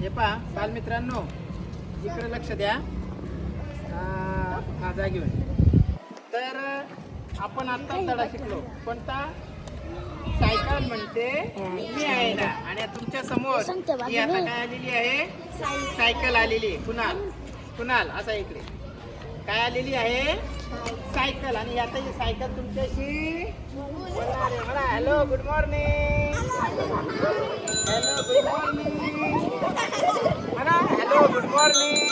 हे पहा बालमित्रांनो इकडे लक्ष द्या. हा जा घेऊन तर आपण आता धडा शिकलो. कोणता? सायकल म्हणते मी आहे ना. आणि तुमच्यासमोर ही आता काय आलेली आहे? सायकल आलेली आहे. कुणाल? कुणाल? असा इकडे. काय आलेली आहे? सायकल. आणि आता ही सायकल तुमच्याशी म्हणा hello good morning hello good morning hello good morning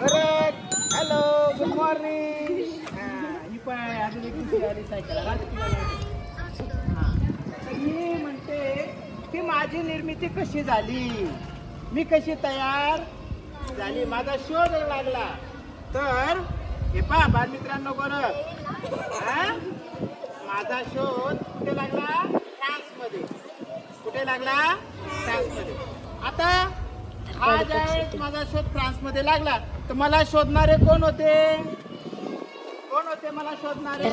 परत हॅलो गुड मॉर्निंग ही पण अजून एक सायकल. मी म्हणते की माझी निर्मिती कशी झाली? मी कशी तयार झाली? माझा शोध लागला तर हे पहा बालमित्रांनो बरं. माझा शोध कुठे लागला? फ्रान्समध्ये. कुठे लागला? फ्रान्समध्ये. आता हा ज्यावेळेस माझा शोध फ्रान्समध्ये लागला तर मला शोधणारे कोण होते? कोण होते मला शोधणारे?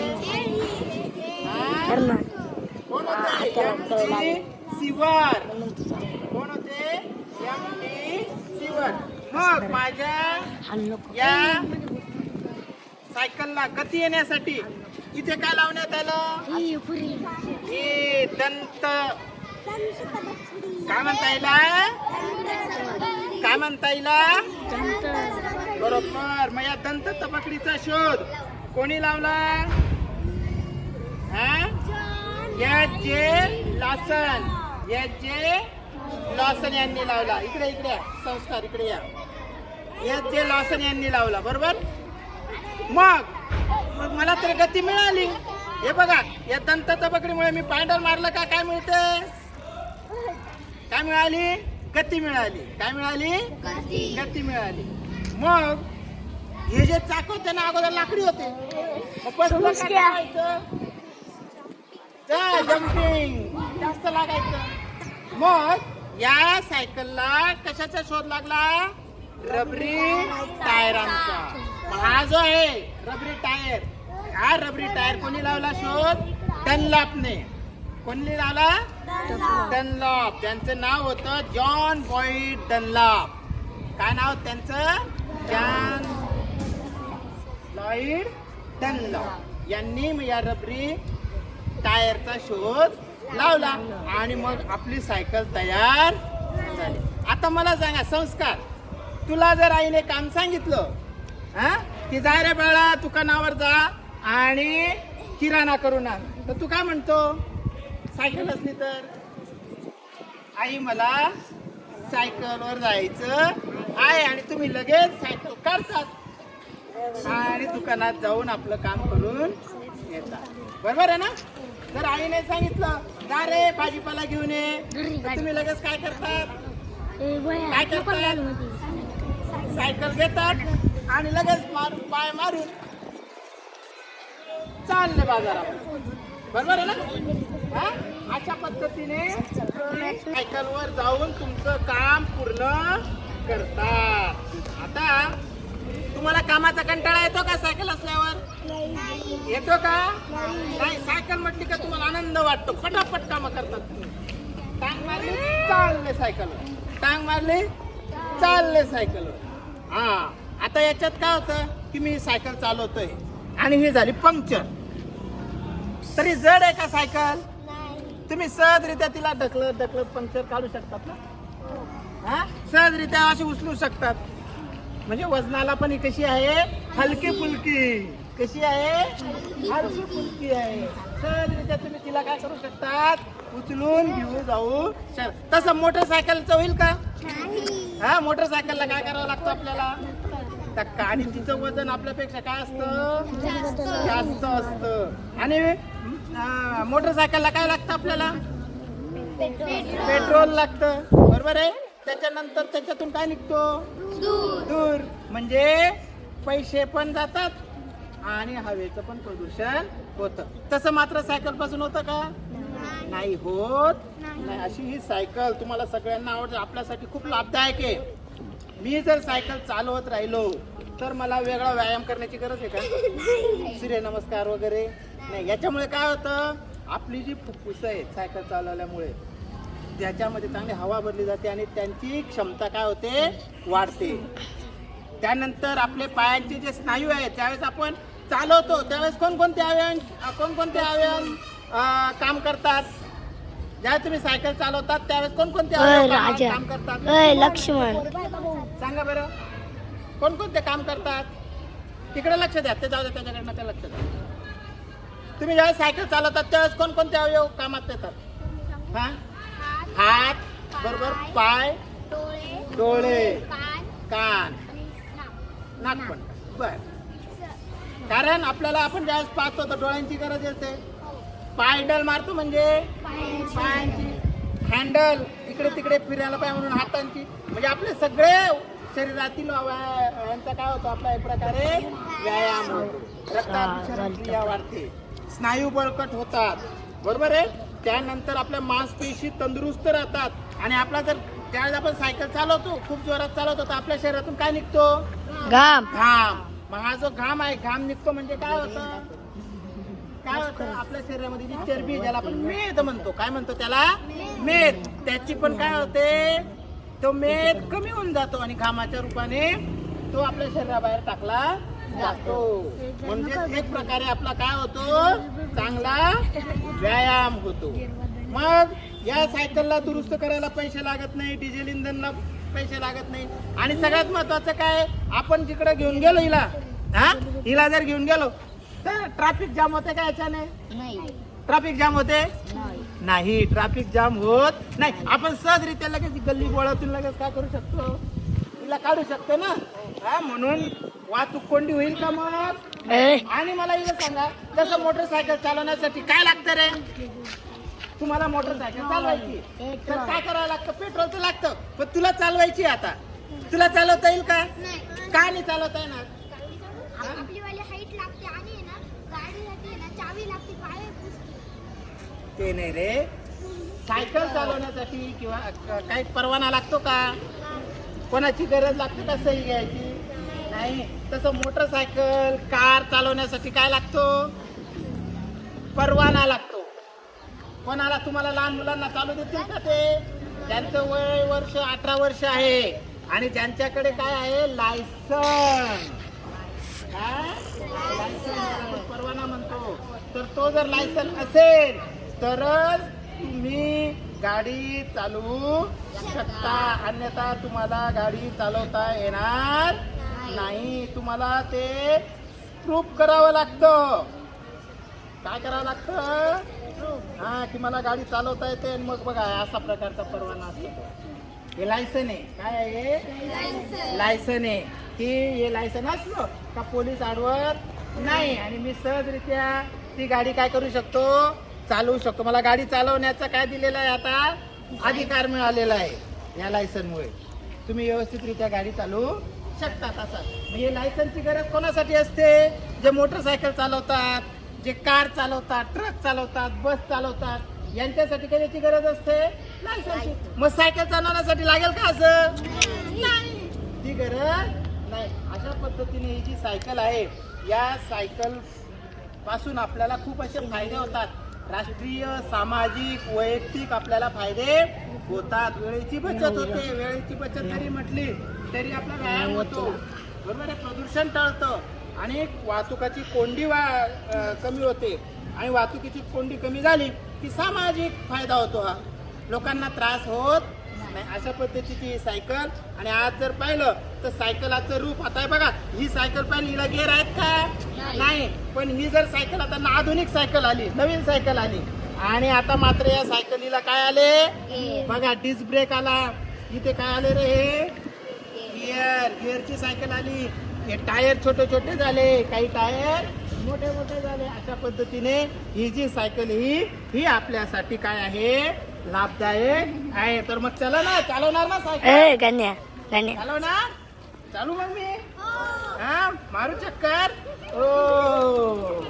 कोण होते? सिवर. कोण होते? सिवर. मग माझ्या या सायकलला गती येण्यासाठी इथे काय लावण्यात आलं? हे दंत. काय म्हणता येईल काय म्हणता येईल बरोबर. मग या दंत तबकडीचा शोध कोणी लावला? हा? H J Larsen. H J Lawson यांनी लावला. इकडे इकडे. संस्कार इकडे या. एच जे लॉसन यांनी लावला. बरोबर? मग मग मला तर गती मिळाली. हे बघा या दंत तबकडीमुळे मी पांढर मारलं का? काय मिळते काय मिळाली? गती मिळाली. काय मिळाली? गती मिळाली. मग हे जे चाक होते ना अगोदर लाकडी होते. जम्पिंग जास्त लागायचं. मग या सायकलला कशाचा शोध लागला? रबरी टायरांचा. हा जो आहे रबरी टायर. हा रबरी टायर कोणी लावला शोध? डनलॉपने. कोणी लावला डनलॉप. त्यांचं नाव होतं जॉन बॉईड डनलॉप. काय नाव त्यांचं? John Lloyd Dunlop. यांनी या रबरी टायरचा शोध लावला आणि मग आपली सायकल तयार झाली. आता मला सांगा संस्कार तुला जर आईने काम सांगितलं हा? की जा रे बाळा दुकानावर जा आणि किराणा करून आण. तर तू काय म्हणतो? सायकल असली तर? आई मला सायकलवर जायचं आहे आणि तुम्ही लगेच सायकल काढतात. आणि दुकानात जाऊन आपलं काम करून येतात. बरोबर आहे ना? जर आईने सांगितलं जा रे भाजीपाला घेऊन ये. तर तुम्ही लगेच काय करतात? काय करतात? सायकल घेतात आणि लगेच मारून पाय मारून चालले बाजारात बरोबर आहे ना? हा? अशा पद्धतीने सायकलवर जाऊन तुमचं काम पूर्ण करतात. आता तुम्हाला कामाचा कंटाळा येतो का सायकल असल्यावर? येतो का? नाही. सायकल म्हटली का तुम्हाला आनंद वाटतो. पटापट काम करतात तुम्ही. टांग मारली चालले सायकलवर टांग मारली चालले सायकलवर हा. आता याच्यात काय होतं की मी सायकल चालवतोय आणि ही झाली पंक्चर तरी जड आहे का सायकल? तुम्ही सहजरित्या तिला ढकलत ढकलत पंक्चर काढू शकतात ना? हा? सहजरित्या अशी उचलू शकतात. म्हणजे वजनाला पण ही कशी आहे? हलकी फुलकी. कशी आहे? हलकी फुलकी आहे. सहजरित्या तुम्ही तिला काय करू शकतात? उचलून घेऊन जाऊ तसं मोटरसायकलचं होईल का? हा मोटरसायकलला काय करावं लागतं आपल्याला? धक्का आणि तिचं वजन आपल्यापेक्षा काय असतं? जास्त. असतं. आणि मोटरसायकलला काय लागतं आपल्याला? पेट्रोल. लागतं. बरोबर आहे? त्याच्यानंतर त्याच्यातून काय निघतो? दूर. म्हणजे पैसे पण जातात आणि हवेचं पण प्रदूषण होतं. तसं मात्र सायकलपासून होतं का? नाही. होत. नाही अशी ही सायकल तुम्हाला सगळ्यांना आवडते. आपल्यासाठी खूप लाभदायक आहे. मी जर सायकल चालवत राहिलो तर मला वेगळा व्यायाम करण्याची गरज आहे का? सूर्य नमस्कार वगैरे? नाही याच्यामुळे काय होतं आपली जी फुफ्फुस आहेत सायकल चालवल्यामुळे त्याच्यामध्ये चांगली हवा भरली जाते आणि त्यांची क्षमता काय होते? वाढते. त्यानंतर आपले पायांचे जे स्नायू आहेत त्यावेळेस आपण चालवतो त्यावेळेस कोणकोणते अवयव कोणकोणते अवयव काम करतात? ज्यावेळेस तुम्ही सायकल चालवतात त्यावेळेस कोणकोणते अवयव काम- करतात? लक्ष्मण. सांगा बरं. कोणकोणते काम करतात? तिकडे लक्ष द्या ते जाऊ द्या त्याच्याकडनं ते लक्ष द्या. तुम्ही ज्यावेळेस सायकल चालवतात त्यावेळेस कोणकोणते अवयव कामात येतात? हा? हात बरोबर पाय डोळे कान नाक पण. बर. कारण आपल्याला आपण ज्यावेळेस पाहतो तर डोळ्यांची गरज येते. पाय डल मारतो म्हणजे? पायांची. हँडल. इकडे तिकडे फिरायला पाहिजे म्हणून हातांची म्हणजे आपले सगळे शरीरातील यांचा काय होतो आपला एक प्रकारे व्यायाम होतो. रक्ताभिसरण क्रिया वाढते. स्नायू बळकट होतात. बरोबर आहे? त्यानंतर आपल्या मांसपेशी तंदुरुस्त राहतात. आणि आपला जर ज्यावेळेस आपण सायकल चालवतो खूप जोरात चालवतो तर आपल्या शरीरातून काय निघतो? घाम. घाम. मग हा जो घाम आहे घाम निघतो म्हणजे काय होतं? काय होतं? आपल्या शरीरामध्ये जी चरबी ज्याला आपण मेद म्हणतो. काय म्हणतो त्याला? मेद. त्याची पण काय होते? तो मेद कमी होऊन जातो आणि घामाच्या रूपाने तो आपल्या शरीराबाहेर टाकला जातो. म्हणजे एक प्रकारे आपला काय होतो? चांगला व्यायाम होतो. मग या सायकलला दुरुस्त करायला पैसे लागत नाही डिझेल इंधनला पैसे लागत नाही. आणि सगळ्यात महत्वाचं काय? आपण जिकडे घेऊन गेलो हिला हा? हिला जर घेऊन गेलो तर ट्रॅफिक जाम होते का याच्याने? ट्रॅफिक जाम होते? नाही. ट्रॅफिक जाम होत नाही. आपण सहजरित्या लगेच गल्ली बोळातून लगेच काय करू शकतो? तिला काढू शकतो ना? हा म्हणून वाहतूक कोंडी होईल का मग? ए. आणि मला हिला सांगा तसं मोटरसायकल चालवण्यासाठी काय लागतं रे? तुम्हाला मोटरसायकल चालवायची तर काय करावं लागतं? पेट्रोल तर लागतं पण तुला चालवायची आता. तुला चालवता येईल का? का नाही चालवता येणार आपली वाली हाईट लागते आणि आहे ना गाडीसाठी आहे ना चावी लागते पाय पुसते. ते नाही रे. सायकल चालवण्यासाठी किंवा काही परवाना लागतो का? कोणाची गरज लागते का सही घ्यायची? नाही. तसं मोटरसायकल कार चालवण्यासाठी काय लागतो? परवाना लागतो. कोणाला तुम्हाला लहान मुलांना चालू देतील का ते? ज्यांचं वय वर्ष अठरा वर्ष आहे आणि ज्यांच्याकडे काय आहे? लायसन. परवाना म्हणतो. तर तो जर लायसन असेल तरच तुम्ही गाडी चालवू शकता. अन्यथा तुम्हाला गाडी चालवता येणार नाही. तुम्हाला ते प्रूफ करावं लागतं. काय करावं लागतं? हा की मला गाडी चालवता येते आणि मग बघा असा प्रकारचा परवाना असतो. हे लायसन आहे. काय आहे? लायसन आहे. की हे लायसन असलं का पोलीस अडवत नाही? आणि मी सहजरित्या ती गाडी काय करू शकतो? चालवू शकतो. मला गाडी चालवण्याचा काय दिलेला आहे आता? अधिकार मिळालेला आहे. या लायसनमुळे तुम्ही व्यवस्थितरित्या गाडी चालवू शकतात असं हे लायसनची गरज कोणासाठी असते? जे मोटरसायकल चालवतात जे कार चालवतात ट्रक चालवतात बस चालवतात यांच्यासाठी कशाची गरज असते? लायसनची मग सायकल चालवण्यासाठी लागेल का असं? नाही. ती गरज नाही. अशा पद्धतीने ही जी सायकल आहे या सायकलपासून आपल्याला खूप असे फायदे होतात. राष्ट्रीय सामाजिक वैयक्तिक आपल्याला फायदे होतात. वेळेची बचत होते. वेळेची बचत जरी म्हटली तरी आपला व्यायाम होतो. बरोबर आहे? प्रदूषण टळतं. आणि वाहतुकाची कोंडी वा कमी होते. आणि वाहतुकीची कोंडी कमी झाली की सामाजिक फायदा होतो हा. लोकांना त्रास होत नाही अशा पद्धतीची ही सायकल. आणि आज जर पाहिलं तर सायकलाचं रूप आता हे बघा ही सायकल पाहिली हिला गेअर आहेत का? नाही. पण ही जर सायकल आता आधुनिक सायकल आली नवीन सायकल आली. आणि आता मात्र या सायकलीला काय आले? बघा डिस्क ब्रेक आला. इथे काय आले रे हे? गिअर. गिअरची सायकल आली. हे टायर छोटे छोटे झाले. काही टायर मोठे मोठे झाले. अशा पद्धतीने ही जी सायकल ही ही आपल्यासाठी काय आहे? लाभदायक आहे. तर मग चला ना चालवणार ना सायकल? ए गण्या गण्या. चालवणार? चालू मग मी. हा मारू चक्कर. ओ.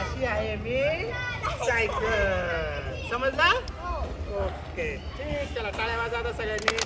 अशी आहे मी सायकल. समजला? ओके. ठीक चला टाळ्या वाजा आता सगळ्यांनी.